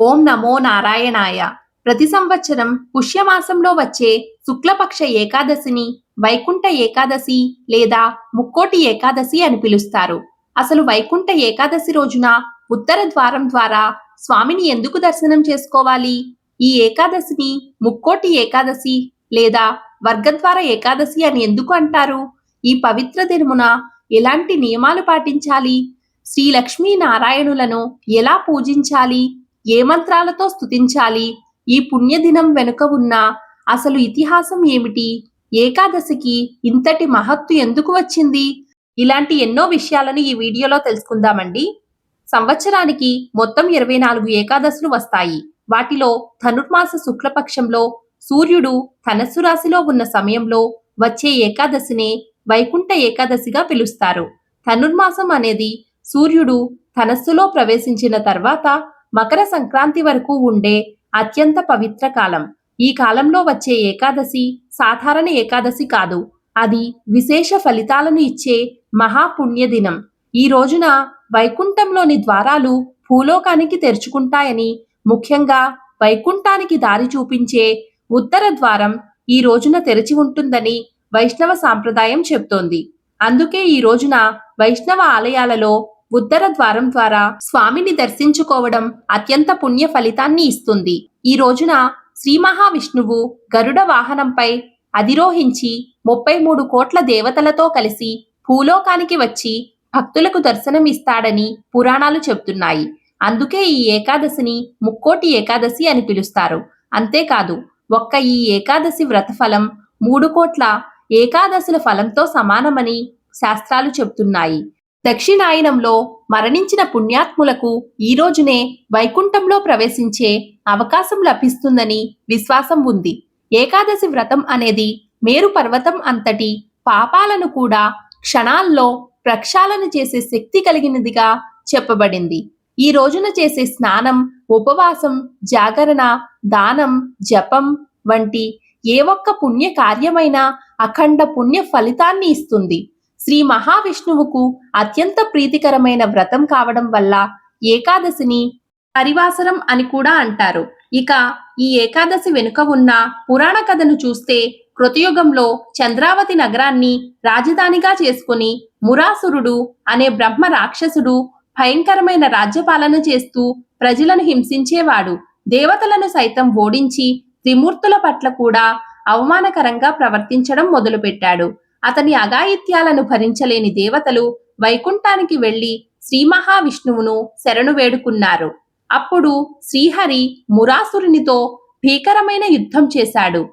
ఓం నమో నారాయణాయ. ప్రతి సంవత్సరం పుష్యమాసంలో వచ్చే శుక్లపక్ష ఏకాదశిని వైకుంఠ ఏకాదశి లేదా ముక్కోటి ఏకాదశి అని పిలుస్తారు. అసలు వైకుంఠ ఏకాదశి రోజున ఉత్తర ద్వారం ద్వారా స్వామిని ఎందుకు దర్శనం చేసుకోవాలి? ఈ ఏకాదశిని ముక్కోటి ఏకాదశి లేదా వర్గద్వార ఏకాదశి అని ఎందుకు అంటారు? ఈ పవిత్ర దినమున ఎలాంటి నియమాలు పాటించాలి? శ్రీ లక్ష్మీ నారాయణులను ఎలా పూజించాలి? ఏ మంత్రాలతో స్తుతించాలి? ఈ పుణ్యదినం వెనుక ఉన్న అసలు ఇతిహాసం ఏమిటి? ఏకాదశికి ఇంతటి మహత్తు ఎందుకు వచ్చింది? ఇలాంటి ఎన్నో విషయాలను ఈ వీడియోలో తెలుసుకుందామండి. సంవత్సరానికి మొత్తం ఇరవై నాలుగు ఏకాదశులు వస్తాయి. వాటిలో ధనుర్మాస శుక్లపక్షంలో సూర్యుడు ధనస్సు రాశిలో ఉన్న సమయంలో వచ్చే ఏకాదశినే వైకుంఠ ఏకాదశిగా పిలుస్తారు. ధనుర్మాసం అనేది సూర్యుడు ధనస్సులో ప్రవేశించిన తర్వాత మకర సంక్రాంతి వరకు ఉండే అత్యంత పవిత్ర కాలం. ఈ కాలంలో వచ్చే ఏకాదశి సాధారణ ఏకాదశి కాదు. అది విశేష ఫలితాలను ఇచ్చే మహాపుణ్యదినం ఈ రోజున వైకుంఠంలోని ద్వారాలు భూలోకానికి తెరుచుకుంటాయని ముఖ్యంగా వైకుంఠానికి దారి చూపించే ఉత్తర ద్వారం ఈ రోజున తెరిచి ఉంటుందని వైష్ణవ సాంప్రదాయం చెప్తోంది. అందుకే ఈ రోజున వైష్ణవ ఆలయాలలో ఉత్తర ద్వారం ద్వారా స్వామిని దర్శించుకోవడం అత్యంత పుణ్య ఫలితాన్ని ఇస్తుంది. ఈ రోజున శ్రీ మహావిష్ణువు గరుడ వాహనంపై అధిరోహించి ముప్పై మూడు కోట్ల దేవతలతో కలిసి భూలోకానికి వచ్చి భక్తులకు దర్శనమిస్తాడని పురాణాలు చెప్తున్నాయి అందుకే ఈ ఏకాదశిని ముక్కోటి ఏకాదశి అని పిలుస్తారు. అంతేకాదు ఒక్క ఈ ఏకాదశి వ్రతఫలం మూడు కోట్ల ఏకాదశుల ఫలంతో సమానమని శాస్త్రాలు చెప్తున్నాయి దక్షిణాయనంలో మరణించిన పుణ్యాత్ములకు ఈ రోజునే వైకుంఠంలో ప్రవేశించే అవకాశం లభిస్తుందని విశ్వాసం ఉంది. ఏకాదశి వ్రతం అనేది మేరు పర్వతం అంతటి పాపాలను కూడా క్షణాల్లో ప్రక్షాళన చేసే శక్తి కలిగినదిగా చెప్పబడింది. ఈ రోజున చేసే స్నానం ఉపవాసం జాగరణ దానం జపం వంటి ఏ ఒక్క పుణ్య కార్యమైనా అఖండ పుణ్య ఫలితాన్ని ఇస్తుంది. శ్రీ మహావిష్ణువుకు అత్యంత ప్రీతికరమైన వ్రతం కావడం వల్ల ఏకాదశిని పరివాసరం అని కూడా అంటారు. ఇక ఈ ఏకాదశి వెనుక ఉన్న పురాణ కథను చూస్తే కృతయుగంలో చంద్రావతి నగరాన్ని రాజధానిగా చేసుకుని మురాసురుడు అనే బ్రహ్మ రాక్షసుడు భయంకరమైన రాజ్యపాలన చేస్తూ ప్రజలను హింసించేవాడు. దేవతలను సైతం ఓడించి త్రిమూర్తుల పట్ల కూడా అవమానకరంగా ప్రవర్తించడం మొదలుపెట్టాడు. అతని అగాయిత్యాలను భరించలేని దేవతలు వైకుంఠానికి వెళ్ళి శ్రీ మహావిష్ణువును శరణు వేడుకున్నారు. అప్పుడు శ్రీహరి మురాసురునితో భీకరమైన యుద్ధం చేశాడు.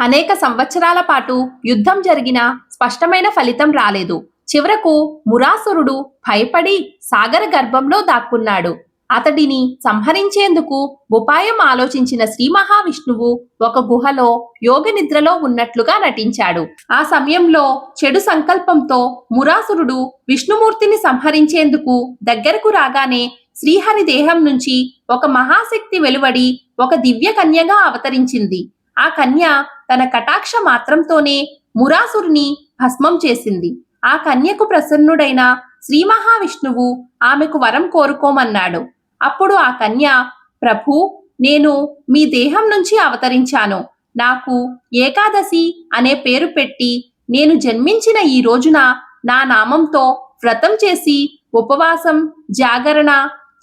అనేక సంవత్సరాల పాటు యుద్ధం జరిగినా స్పష్టమైన ఫలితం రాలేదు. చివరకు మురాసురుడు భయపడి సాగర గర్భంలో దాక్కున్నాడు. అతడిని సంహరించేందుకు ఉపాయం ఆలోచించిన శ్రీ మహావిష్ణువు ఒక గుహలో యోగ నిద్రలో ఉన్నట్లుగా నటించాడు. ఆ సమయంలో చెడు సంకల్పంతో మురాసురుడు విష్ణుమూర్తిని సంహరించేందుకు దగ్గరకు రాగానే శ్రీహరి దేహం నుంచి ఒక మహాశక్తి వెలువడి ఒక దివ్య కన్యగా అవతరించింది. ఆ కన్య తన కటాక్ష మాత్రంతోనే మురాసురుని భస్మం చేసింది. ఆ కన్యకు ప్రసన్నుడైన శ్రీ మహావిష్ణువు ఆమెకు వరం కోరుకోమన్నాడు. అప్పుడు ఆ కన్య ప్రభు నేను మీ దేహం నుంచి అవతరించాను. నాకు ఏకాదశి అనే పేరు పెట్టి నేను జన్మించిన ఈ రోజున నా నామంతో వ్రతం చేసి ఉపవాసం జాగరణ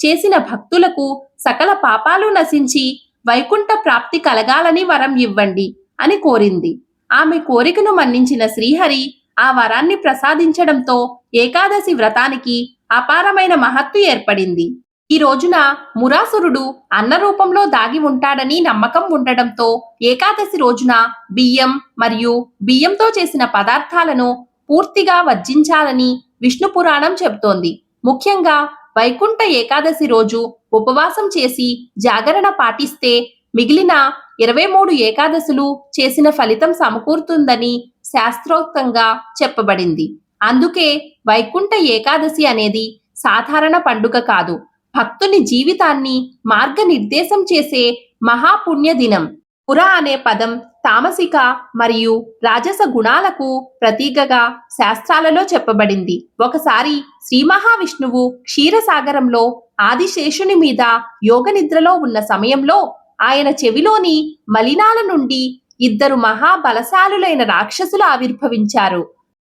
చేసిన భక్తులకు సకల పాపాలు నశించి వైకుంఠ ప్రాప్తి కలగాలని వరం ఇవ్వండి అని కోరింది. ఆమె కోరికను మన్నించిన శ్రీహరి ఆ వరాన్ని ప్రసాదించడంతో ఏకాదశి వ్రతానికి అపారమైన మహత్తు ఏర్పడింది. ఈ రోజున మురాసురుడు అన్న రూపంలో దాగి ఉంటాడని నమ్మకం ఉండడంతో ఏకాదశి రోజున బియ్యం మరియు బియ్యంతో చేసిన పదార్థాలను పూర్తిగా వర్జించాలని విష్ణు పురాణం చెబుతోంది. ముఖ్యంగా వైకుంఠ ఏకాదశి రోజు ఉపవాసం చేసి జాగరణ పాటిస్తే మిగిలిన ఇరవై మూడు ఏకాదశులు చేసిన ఫలితం సమకూరుతుందని శాస్త్రోక్తంగా చెప్పబడింది. అందుకే వైకుంఠ ఏకాదశి అనేది సాధారణ పండుగ కాదు. భక్తుని జీవితాన్ని మార్గనిర్దేశం చేసే మహాపుణ్య దినం. పుర అనే పదం తామసిక మరియు రాజస గుణాలకు ప్రతీకగా శాస్త్రాలలో చెప్పబడింది. ఒకసారి శ్రీ మహావిష్ణువు క్షీరసాగరంలో ఆదిశేషుని మీద యోగ నిద్రలో ఉన్న సమయంలో ఆయన చెవిలోని మలినాల నుండి ఇద్దరు మహాబలశాలులైన రాక్షసులు ఆవిర్భవించారు.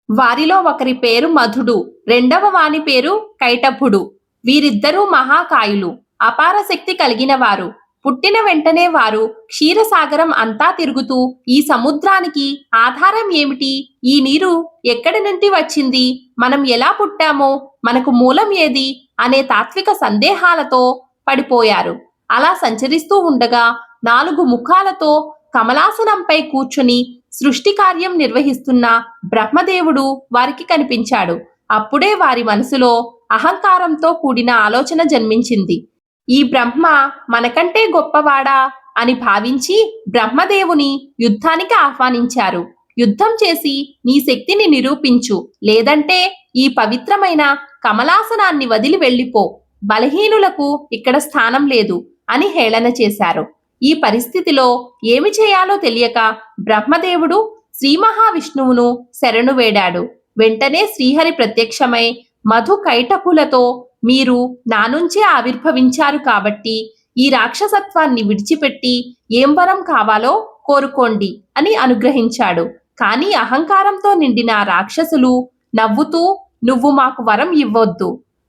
వారిలో ఒకరి పేరు మధుడు రెండవ వాని పేరు కైటభుడు. వీరిద్దరూ మహాకాయులు. అపార శక్తి కలిగిన వారు. పుట్టిన వెంటనే వారు క్షీరసాగరం అంతా తిరుగుతూ ఈ సముద్రానికి ఆధారం ఏమిటి? ఈ నీరు ఎక్కడి నుండి వచ్చింది? మనం ఎలా పుట్టామో? మనకు మూలం ఏది? అనే తాత్విక సందేహాలతో పడిపోయారు. అలా సంచరిస్తూ ఉండగా నాలుగు ముఖాలతో కమలాసనంపై కూర్చుని సృష్టి కార్యం నిర్వహిస్తున్న బ్రహ్మదేవుడు వారికి కనిపించాడు. అప్పుడే వారి మనసులో అహంకారంతో కూడిన ఆలోచన జన్మించింది. ఈ బ్రహ్మ మనకంటే గొప్పవాడా అని భావించి బ్రహ్మదేవుని యుద్ధానికి ఆహ్వానించారు. యుద్ధం చేసి నీ శక్తిని నిరూపించు లేదంటే ఈ పవిత్రమైన కమలాసనాన్ని వదిలి వెళ్ళిపో. బలహీనులకు ఇక్కడ స్థానం లేదు అని హేళన చేశారు. ఈ పరిస్థితిలో ఏమి చేయాలో తెలియక బ్రహ్మదేవుడు శ్రీ మహావిష్ణువును శరణు వేడాడు. వెంటనే శ్రీహరి ప్రత్యక్షమై మధు కైటకులతో మీరు నా నుంచే ఆవిర్భవించారు కాబట్టి ఈ రాక్షసత్వాన్ని విడిచిపెట్టి ఏం వరం కావాలో కోరుకోండి అని అనుగ్రహించాడు. కానీ అహంకారంతో నిండిన రాక్షసులు నవ్వుతూ నువ్వు మాకు వరం ఇవ్వొద్దు.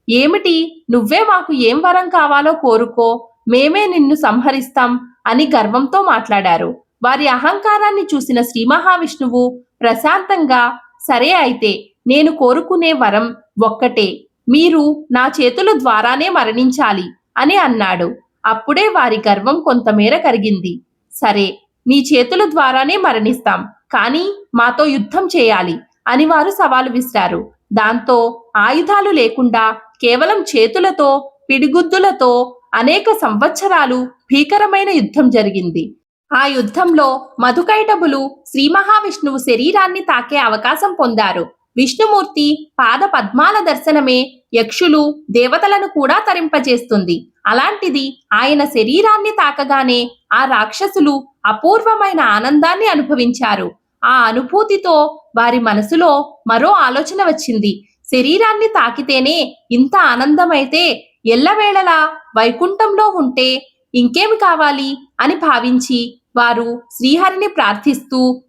ఏమిటి? నువ్వే మాకు ఏం వరం కావాలో కోరుకో. మేమే నిన్ను సంహరిస్తాం అని గర్వంతో మాట్లాడారు. వారి అహంకారాన్ని చూసిన శ్రీ మహావిష్ణువు ప్రశాంతంగా సరే అయితే నేను కోరుకునే వరం ఒక్కటే. మీరు నా చేతుల ద్వారానే మరణించాలి అని అన్నాడు. అప్పుడే వారి గర్వం కొంతమేర కరిగింది. సరే నీ చేతుల ద్వారానే మరణిస్తాం. కానీ మాతో యుద్ధం చేయాలి అని వారు సవాలు విసిరారు. దాంతో ఆయుధాలు లేకుండా కేవలం చేతులతో పిడిగుద్దులతో అనేక సంవత్సరాలు భీకరమైన యుద్ధం జరిగింది. ఆ యుద్ధంలో మధుకైటబులు శ్రీ మహావిష్ణువు శరీరాన్ని తాకే అవకాశం పొందారు. విష్ణుమూర్తి పాద పద్మాల దర్శనమే యక్షులు దేవతలను కూడా తరింపజేస్తుంది. అలాంటిది ఆయన శరీరాన్ని తాకగానే ఆ రాక్షసులు అపూర్వమైన ఆనందాన్ని అనుభవించారు. ఆ అనుభూతితో వారి మనసులో మరో ఆలోచన వచ్చింది. శరీరాన్ని తాకితేనే ఇంత ఆనందమైతే ఎల్లవేళలా వైకుంఠంలో ఉంటే ఇంకేమి కావాలి అని భావించి వారు శ్రీహరిని ప్రార్థిస్తూ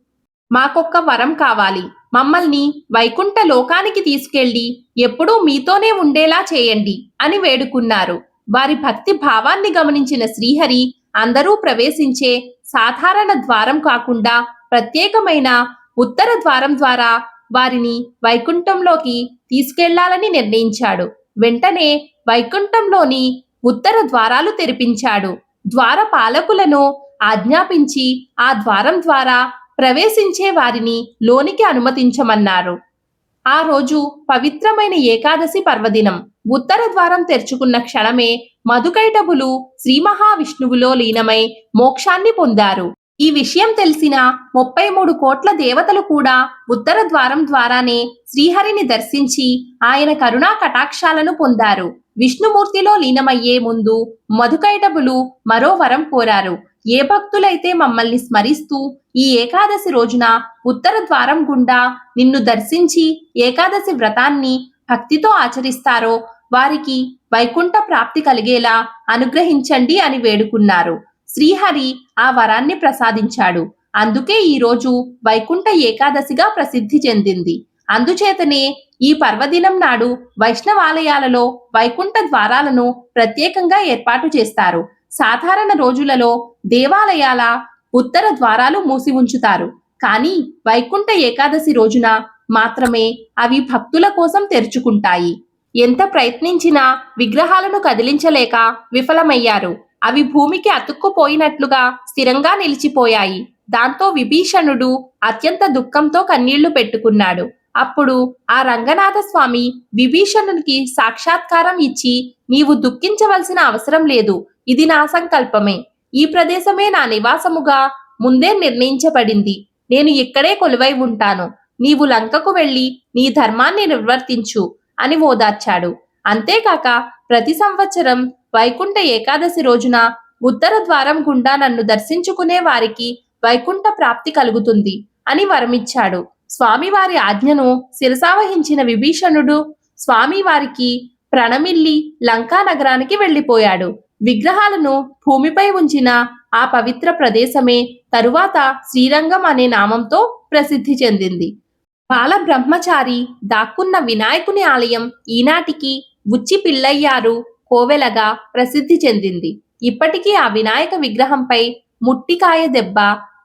మాకొక్క వరం కావాలి. మమ్మల్ని వైకుంఠ లోకానికి తీసుకెళ్ళి ఎప్పుడూ మీతోనే ఉండేలా చేయండి అని వేడుకున్నారు. వారి భక్తి భావాన్ని గమనించిన శ్రీహరి అందరూ ప్రవేశించే సాధారణ ద్వారం కాకుండా ప్రత్యేకమైన ఉత్తర ద్వారం ద్వారా వారిని వైకుంఠంలోకి తీసుకెళ్ళాలని నిర్ణయించాడు. వెంటనే వైకుంఠంలోని ఉత్తర ద్వారాలు తెరిపించాడు. ద్వార పాలకులను ఆజ్ఞాపించి ఆ ద్వారం ద్వారా ప్రవేశించే వారిని లోనికి అనుమతించమన్నారు. ఆ రోజు పవిత్రమైన ఏకాదశి పర్వదినం. ఉత్తర ద్వారం తెరుచుకున్న క్షణమే మధుకైటబులు శ్రీ మహావిష్ణువులో లీనమై మోక్షాన్ని పొందారు. ఈ విషయం తెలిసిన ముప్పై మూడు కోట్ల దేవతలు కూడా ఉత్తర ద్వారం ద్వారానే శ్రీహరిని దర్శించి ఆయన కరుణా కటాక్షాలను పొందారు. విష్ణుమూర్తిలో లీనమయ్యే ముందు మధుకైటబులు మరో వరం కోరారు. ఏ భక్తులైతే మమ్మల్ని స్మరిస్తూ ఈ ఏకాదశి రోజున ఉత్తర ద్వారం గుండా నిన్ను దర్శించి ఏకాదశి వ్రతాన్ని భక్తితో ఆచరిస్తారో వారికి వైకుంఠ ప్రాప్తి కలిగేలా అనుగ్రహించండి అని వేడుకున్నారు. శ్రీహరి ఆ వరాన్ని ప్రసాదించాడు. అందుకే ఈ రోజు వైకుంఠ ఏకాదశిగా ప్రసిద్ధి చెందింది. అందుచేతనే ఈ పర్వదినం నాడు వైష్ణవాలయాలలో వైకుంఠ ద్వారాలను ప్రత్యేకంగా ఏర్పాటు చేస్తారు. సాధారణ రోజులలో దేవాలయాల ఉత్తర ద్వారాలు మూసి ఉంచుతారు. కానీ వైకుంఠ ఏకాదశి రోజున మాత్రమే అవి భక్తుల కోసం తెరుచుకుంటాయి. ఎంత ప్రయత్నించినా విగ్రహాలను కదిలించలేక విఫలమయ్యారు. అవి భూమికి అతుక్కుపోయినట్లుగా స్థిరంగా నిలిచిపోయాయి. దాంతో విభీషణుడు అత్యంత దుఃఖంతో కన్నీళ్ళు పెట్టుకున్నాడు. అప్పుడు ఆ రంగనాథ స్వామి విభీషణునికి సాక్షాత్కారం ఇచ్చి నీవు దుఃఖించవలసిన అవసరం లేదు. ఇది నా సంకల్పమే. ఈ ప్రదేశమే నా నివాసముగా ముందే నిర్ణయించబడింది. నేను ఇక్కడే కొలువై ఉంటాను. నీవు లంకకు వెళ్ళి నీ ధర్మాన్ని నిర్వర్తించు అని ఓదార్చాడు. అంతేకాక ప్రతి సంవత్సరం వైకుంఠ ఏకాదశి రోజున ఉత్తర ద్వారం గుండా నన్ను దర్శించుకునే వారికి వైకుంఠ ప్రాప్తి కలుగుతుంది అని వరమిచ్చాడు. స్వామివారి ఆజ్ఞను శిరసావహించిన విభీషణుడు స్వామివారికి ప్రణమిల్లి లంకా నగరానికి వెళ్ళిపోయాడు విగ్రహాలను భూమిపై ఉంచిన ఆ పవిత్ర ప్రదేశమే తరువాత శ్రీరంగం అనే నామంతో ప్రసిద్ధి చెందింది. బాల బ్రహ్మచారి దాక్కున్న వినాయకుని ఆలయం ఈనాటికి ఉచ్చి పిల్లయ్యారు కోవెలగా ప్రసిద్ధి చెందింది. ఇప్పటికీ ఆ వినాయక విగ్రహంపై ముట్టికాయ దెబ్బ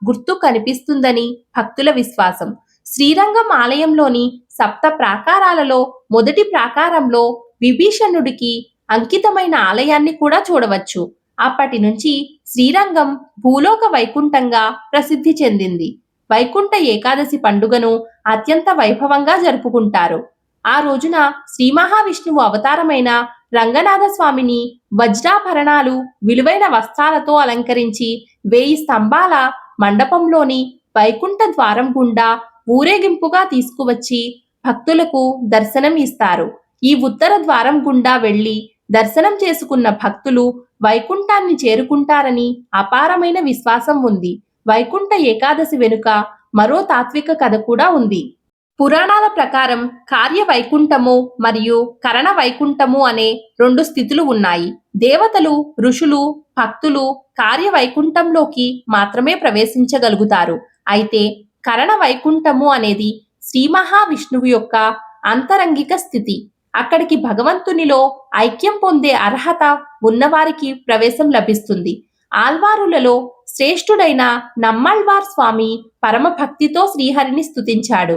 గుర్తు కనిపిస్తుందని భక్తుల విశ్వాసం. శ్రీరంగం ఆలయంలోని సప్త ప్రాకారాలలో మొదటి ప్రాకారంలో విభీషణుడికి అంకితమైన ఆలయాన్ని కూడా చూడవచ్చు. అప్పటి నుంచి శ్రీరంగం భూలోక వైకుంఠంగా ప్రసిద్ధి చెందింది. వైకుంఠ ఏకాదశి పండుగను అత్యంత వైభవంగా జరుపుకుంటారు. ఆ రోజున శ్రీ మహావిష్ణువు అవతారమైన రంగనాథ స్వామిని వజ్రాభరణాలు విలువైన వస్త్రాలతో అలంకరించి వేయి స్తంభాల మండపంలోని వైకుంఠ ద్వారం గుండా ఊరేగింపుగా తీసుకువచ్చి భక్తులకు దర్శనం ఇస్తారు ఈ ఉత్తర ద్వారం గుండా వెళ్ళి దర్శనం చేసుకున్న భక్తులు వైకుంఠాన్ని చేరుకుంటారని అపారమైన విశ్వాసం ఉంది. వైకుంఠ ఏకాదశి వెనుక మరో తాత్విక కథ కూడా ఉంది. పురాణాల ప్రకారం కార్య వైకుంఠము మరియు కరణ వైకుంఠము అనే రెండు స్థితులు ఉన్నాయి. దేవతలు ఋషులు భక్తులు కార్య వైకుంఠంలోకి మాత్రమే ప్రవేశించగలుగుతారు. అయితే కరణ వైకుంఠము అనేది శ్రీ మహావిష్ణువు యొక్క అంతరంగిక స్థితి. అక్కడికి భగవంతునిలో ఐక్యం పొందే అర్హత ఉన్నవారికి ప్రవేశం లభిస్తుంది. ఆల్వారులలో శ్రేష్ఠుడైన నమ్మల్వార్ స్వామి పరమ భక్తితో శ్రీహరిని స్థుతించాడు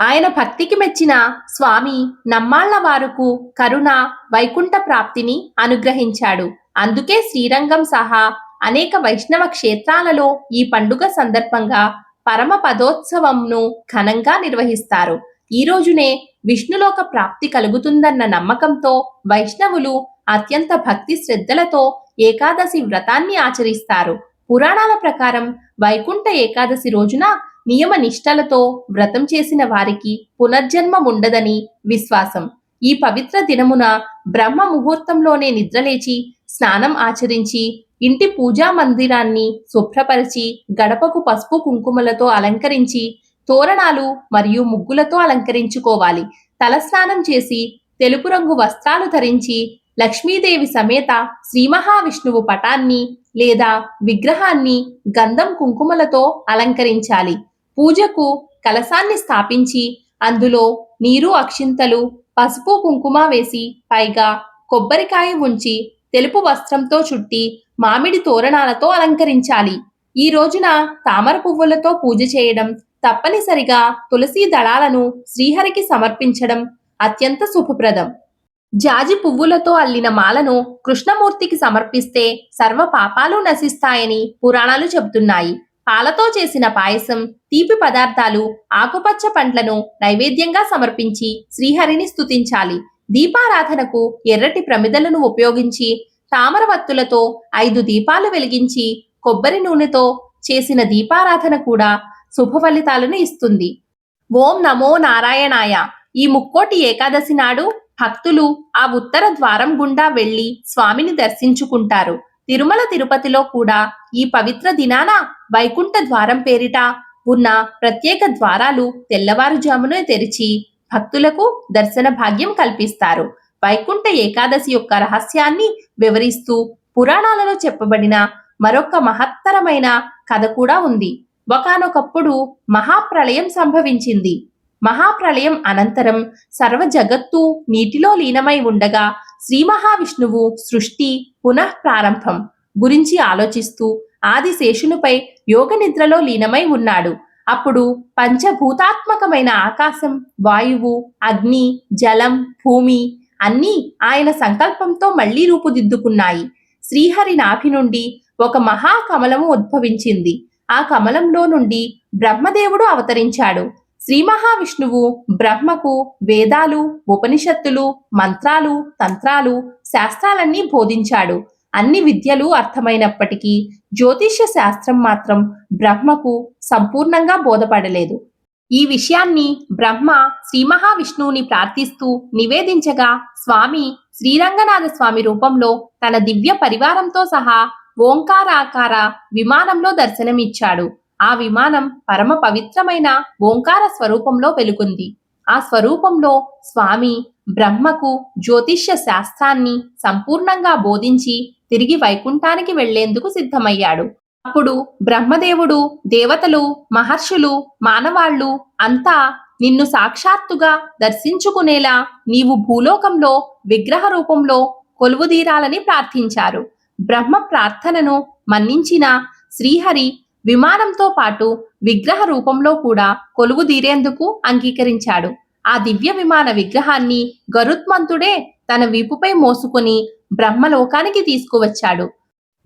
ఆయన భక్తికి మెచ్చిన స్వామి నమ్మాళ్ళ వారుకు కరుణ వైకుంఠ ప్రాప్తిని అనుగ్రహించాడు. అందుకే శ్రీరంగం సహా అనేక వైష్ణవ క్షేత్రాలలో ఈ పండుగ సందర్భంగా పరమ పదోత్సవంను ఘనంగా నిర్వహిస్తారు. ఈ రోజునే విష్ణులోక ప్రాప్తి కలుగుతుందన్న నమ్మకంతో వైష్ణవులు అత్యంత భక్తి శ్రద్ధలతో ఏకాదశి వ్రతాన్ని ఆచరిస్తారు. పురాణాల ప్రకారం వైకుంఠ ఏకాదశి రోజున నియమ నిష్టలతో వ్రతం చేసిన వారికి పునర్జన్మ ఉండదని విశ్వాసం. ఈ పవిత్ర దినమున బ్రహ్మ ముహూర్తంలోనే నిద్రలేచి స్నానం ఆచరించి ఇంటి పూజా మందిరాన్ని శుభ్రపరిచి గడపకు పసుపు కుంకుమలతో అలంకరించి తోరణాలు మరియు ముగ్గులతో అలంకరించుకోవాలి. తలస్నానం చేసి తెలుపు రంగు వస్త్రాలు ధరించి లక్ష్మీదేవి సమేత శ్రీ మహావిష్ణువు పటాన్ని లేదా విగ్రహాన్ని గంధం కుంకుమలతో అలంకరించాలి. పూజకు కలసాన్ని స్థాపించి అందులో నీరు అక్షింతలు పసుపు కుంకుమ వేసి పైగా కొబ్బరికాయ ఉంచి తెలుపు వస్త్రంతో చుట్టి మామిడి తోరణాలతో అలంకరించాలి. ఈ రోజున తామర పువ్వులతో పూజ చేయడం తప్పనిసరిగా తులసి దళాలను శ్రీహరికి సమర్పించడం అత్యంత శుభప్రదం. జాజి పువ్వులతో అల్లిన మాలను కృష్ణమూర్తికి సమర్పిస్తే సర్వ పాపాలు నశిస్తాయని పురాణాలు చెబుతున్నాయి. పాలతో చేసిన పాయసం తీపి పదార్థాలు ఆకుపచ్చ పండ్లను నైవేద్యంగా సమర్పించి శ్రీహరిని స్తుతించాలి. దీపారాధనకు ఎర్రటి ప్రమిదలను ఉపయోగించి తామరవత్తులతో ఐదు దీపాలు వెలిగించి కొబ్బరి నూనెతో చేసిన దీపారాధన కూడా శుభ ఫలితాలను ఇస్తుంది. ఓం నమో నారాయణాయ. ఈ ముక్కోటి ఏకాదశి నాడు భక్తులు ఆ ఉత్తర ద్వారం గుండా వెళ్ళి స్వామిని దర్శించుకుంటారు. తిరుమల తిరుపతిలో కూడా ఈ పవిత్ర దినాన వైకుంఠ ద్వారం పేరిట ఉన్న ప్రత్యేక ద్వారాలు తెల్లవారుజామున తెరిచి భక్తులకు దర్శన భాగ్యం కల్పిస్తారు. వైకుంఠ ఏకాదశి యొక్క రహస్యాన్ని వివరిస్తూ పురాణాలలో చెప్పబడిన మరొక మహత్తరమైన కథ కూడా ఉంది. ఒకానొకప్పుడు మహాప్రళయం సంభవించింది. మహాప్రళయం అనంతరం సర్వ జగత్తు నీటిలో లీనమై ఉండగా శ్రీ మహావిష్ణువు సృష్టి పునః ప్రారంభం గురించి ఆలోచిస్తూ ఆదిశేషునిపై యోగ నిద్రలో లీనమై ఉన్నాడు. అప్పుడు పంచభూతాత్మకమైన ఆకాశం వాయువు అగ్ని జలం భూమి అన్నీ ఆయన సంకల్పంతో మళ్ళీ రూపుదిద్దుకున్నాయి. శ్రీహరి నాభి నుండి ఒక మహాకమలము ఉద్భవించింది. ఆ కమలంలో నుండి బ్రహ్మదేవుడు అవతరించాడు. శ్రీ మహావిష్ణువు బ్రహ్మకు వేదాలు ఉపనిషత్తులు మంత్రాలు తంత్రాలు శాస్త్రాలన్నీ బోధించాడు. అన్ని విద్యలు అర్థమైనప్పటికీ జ్యోతిష్య శాస్త్రం మాత్రం బ్రహ్మకు సంపూర్ణంగా బోధపడలేదు. ఈ విషయాన్ని బ్రహ్మ శ్రీ మహావిష్ణువుని ప్రార్థిస్తూ నివేదించగా స్వామి శ్రీరంగనాథ స్వామి రూపంలో తన దివ్య పరివారంతో సహా ఓంకారాకార విమానంలో దర్శనమిచ్చాడు. ఆ విమానం పరమ పవిత్రమైన ఓంకార స్వరూపంలో వెలుగుంది. ఆ స్వరూపంలో స్వామి బ్రహ్మకు జ్యోతిష్య శాస్త్రాన్ని సంపూర్ణంగా బోధించి తిరిగి వైకుంఠానికి వెళ్ళేందుకు సిద్ధమయ్యాడు. అప్పుడు బ్రహ్మదేవుడు దేవతలు మహర్షులు మానవాళ్ళు అంతా నిన్ను సాక్షాత్తుగా దర్శించుకునేలా నీవు భూలోకంలో విగ్రహ రూపంలో కొలువుదీరాలని ప్రార్థించారు. బ్రహ్మ ప్రార్థనను మన్నించిన శ్రీహరి విమానంతో పాటు విగ్రహ రూపంలో కూడా కొలువుదీరేందుకు అంగీకరించాడు. ఆ దివ్య విమాన విగ్రహాన్ని గరుత్మంతుడే తన వీపుపై మోసుకుని బ్రహ్మలోకానికి తీసుకువచ్చాడు.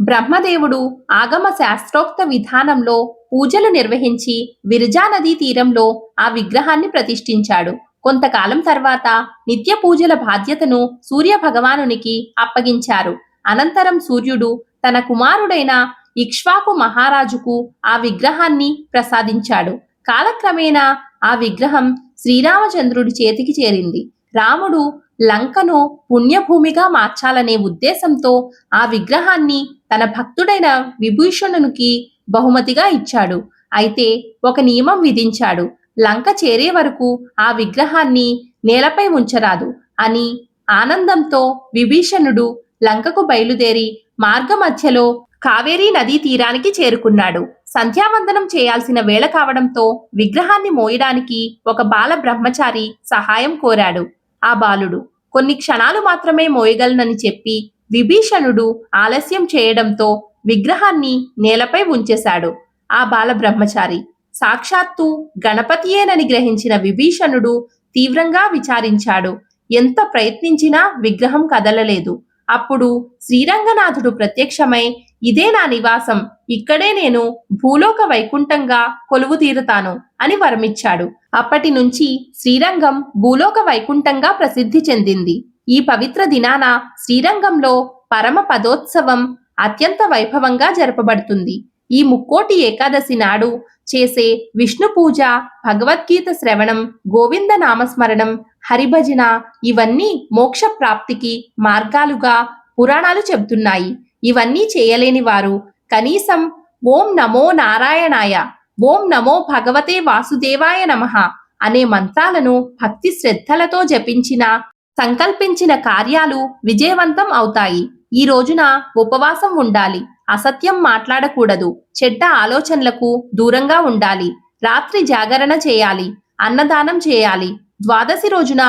బ్రహ్మదేవుడు ఆగమ శాస్త్రోక్త విధానంలో పూజలు నిర్వహించి విరజా నదీ తీరంలో ఆ విగ్రహాన్ని ప్రతిష్ఠించాడు. కొంతకాలం తర్వాత నిత్య పూజల బాధ్యతను సూర్య భగవానునికి అప్పగించారు. అనంతరం సూర్యుడు తన కుమారుడైన ఇక్ష్వాకు మహారాజుకు ఆ విగ్రహాన్ని ప్రసాదించాడు. కాలక్రమేణా ఆ విగ్రహం శ్రీరామచంద్రుడి చేతికి చేరింది. రాముడు లంకను పుణ్యభూమిగా మార్చాలనే ఉద్దేశంతో ఆ విగ్రహాన్ని తన భక్తుడైన విభూషణునికి బహుమతిగా ఇచ్చాడు. అయితే ఒక నియమం విధించాడు. లంక చేరే వరకు ఆ విగ్రహాన్ని నేలపై ఉంచరాదు అని ఆనందంతో విభీషణుడు లంకకు బయలుదేరి మార్గమధ్యలో కావేరీ నదీ తీరానికి చేరుకున్నాడు. సంధ్యావందనం చేయాల్సిన వేళ కావడంతో విగ్రహాన్ని మోయడానికి ఒక బాల బ్రహ్మచారి సహాయం కోరాడు. ఆ బాలుడు కొన్ని క్షణాలు మాత్రమే మోయగలనని చెప్పి విభీషణుడు ఆలస్యం చేయడంతో విగ్రహాన్ని నేలపై ఉంచేశాడు. ఆ బాల బ్రహ్మచారి సాక్షాత్తు గణపతియేనని గ్రహించిన విభీషణుడు తీవ్రంగా విచారించాడు. ఎంత ప్రయత్నించినా విగ్రహం కదలలేదు. అప్పుడు శ్రీరంగనాథుడు ప్రత్యక్షమై ఇదే నా నివాసం ఇక్కడే నేను భూలోక వైకుంఠంగా కొలువు తీరుతాను అని వరమిచ్చాడు. అప్పటి నుంచి శ్రీరంగం భూలోక వైకుంఠంగా ప్రసిద్ధి చెందింది. ఈ పవిత్ర దినాన శ్రీరంగంలో పరమ పదోత్సవం అత్యంత వైభవంగా జరపబడుతుంది. ఈ ముక్కోటి ఏకాదశి నాడు చేసే విష్ణు పూజ భగవద్గీత శ్రవణం గోవింద నామస్మరణం హరిభజన ఇవన్నీ మోక్ష ప్రాప్తికి మార్గాలుగా పురాణాలు చెబుతున్నాయి. ఇవన్నీ చేయలేని వారు కనీసం ఓం నమో నారాయణాయ ఓం నమో భగవతే వాసుదేవాయ నమః అనే మంత్రాలను భక్తి శ్రద్ధలతో జపించిన సంకల్పించిన కార్యాలు విజయవంతం అవుతాయి. ఈ రోజున ఉపవాసం ఉండాలి. అసత్యం మాట్లాడకూడదు. చెడ్డ ఆలోచనలకు దూరంగా ఉండాలి. రాత్రి జాగరణ చేయాలి. అన్నదానం చేయాలి. ద్వాదశి రోజున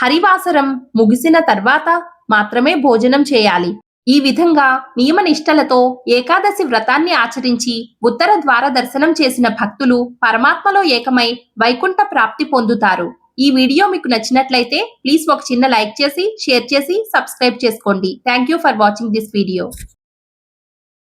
హరివాసరం ముగిసిన తర్వాత మాత్రమే భోజనం చేయాలి. ఈ విధంగా నియమనిష్టలతో ఏకాదశి వ్రతాన్ని ఆచరించి ఉత్తర ద్వార దర్శనం చేసిన భక్తులు పరమాత్మలో ఏకమై వైకుంఠ ప్రాప్తి పొందుతారు. ఈ వీడియో మీకు నచ్చినట్లయితే ప్లీజ్ ఒక చిన్న లైక్ చేసి షేర్ చేసి సబ్స్క్రైబ్ చేసుకోండి. Thank you for watching this video.